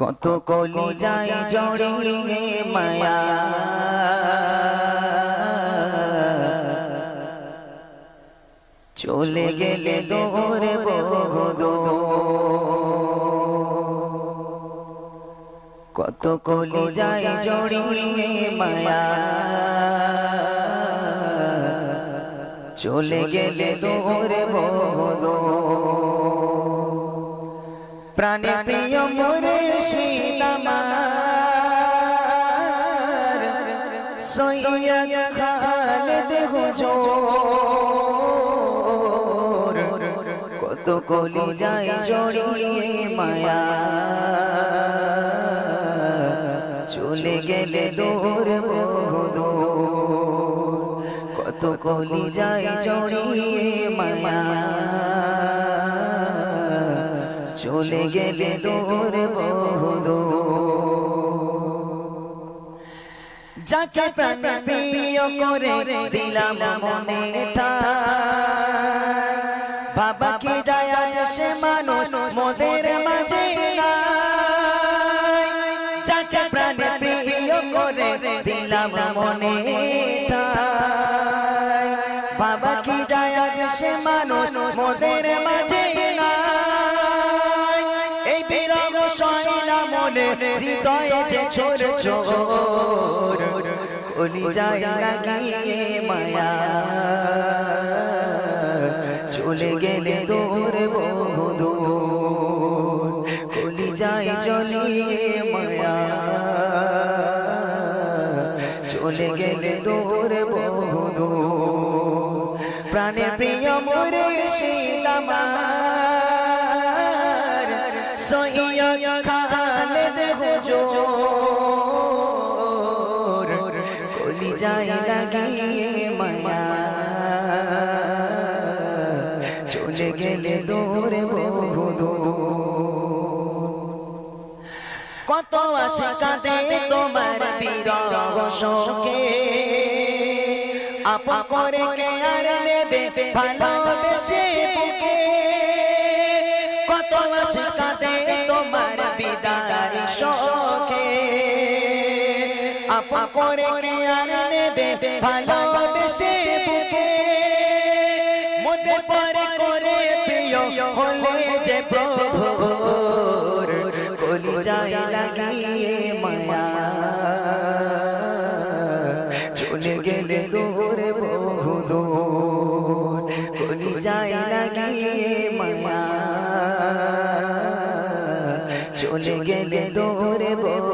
কত কলি যাই জড়িয়ে মায়া। চলে গেলে দৌড়ে বহুদ কত কলি যাই জড়িয়ে মায়া। চলে গেলে দৌড়ে বহুদ প্রাণে প্রিয় মোরে খালেদ হুজুর। কত কলি যায় জড়িয়ে মায়া। চলে গেলে দূর বহুদূর কত কলি যায় জড়িয়ে মায়া। চলে গেলে দূর বহুদূর যাকে প্রাণ প্রিয় করে দিলাম মনে বাবা কি আজ সে মানুষ মোদের মাঝে যাকে প্রাণ প্রিয় করে দিলাম মনে বাবা কি আজ সে মানুষ মোদের মাঝে সয়না মনে, হৃদয়ে যে ছোট ছোট কলি যায় মায়া। চলে গেলে দূর বহুদূর কলি যায় জলিয়ে মায়া। চলে গেলে দূর বহুদূর প্রাণে প্রিয় মোরে শিলামার সৈয়দ খালেদ হুজুর কলি যায় লাগিয়ে মায়া। চলে গেলে দূরে। বহুদূর কত আশা কাঁদে তোমার আপন করে কে আর নেবে? ভালোবেসে করে কে আর নেবে ভালোবেসে বুকে মোদের পরে করে প্রিয় হলে যে প্রভুর কলি লাগিয়ে মায়া। চলে গেলে দূরে বহুদূর কলি যায় লাগিয়ে মায়া। চলে গেলে দূরে বহুদূর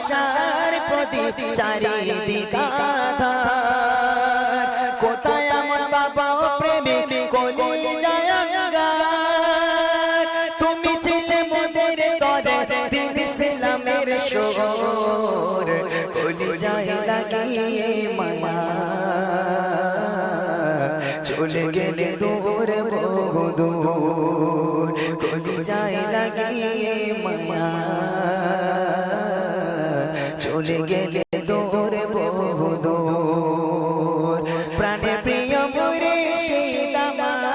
আশার প্রদীপ, চারিদিক আধার। কোথায় এমন পাবো প্রেমে কলি যায় তুমি ছিলে মোদের তরে দিন ইসলামের শোর কলি যায় লাগিয়ে মায়া। চলে গেলে দূর, বহুদূর। কলি যায় লাগিয়ে মায়া। চলে গেলে দৌড়ে দূর। বহুদূর প্রাণে প্রিয় মরে সীতামার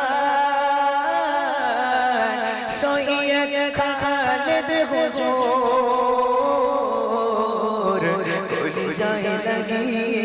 সৈয়দ খালেদ হুজুর যায় লাগিয়ে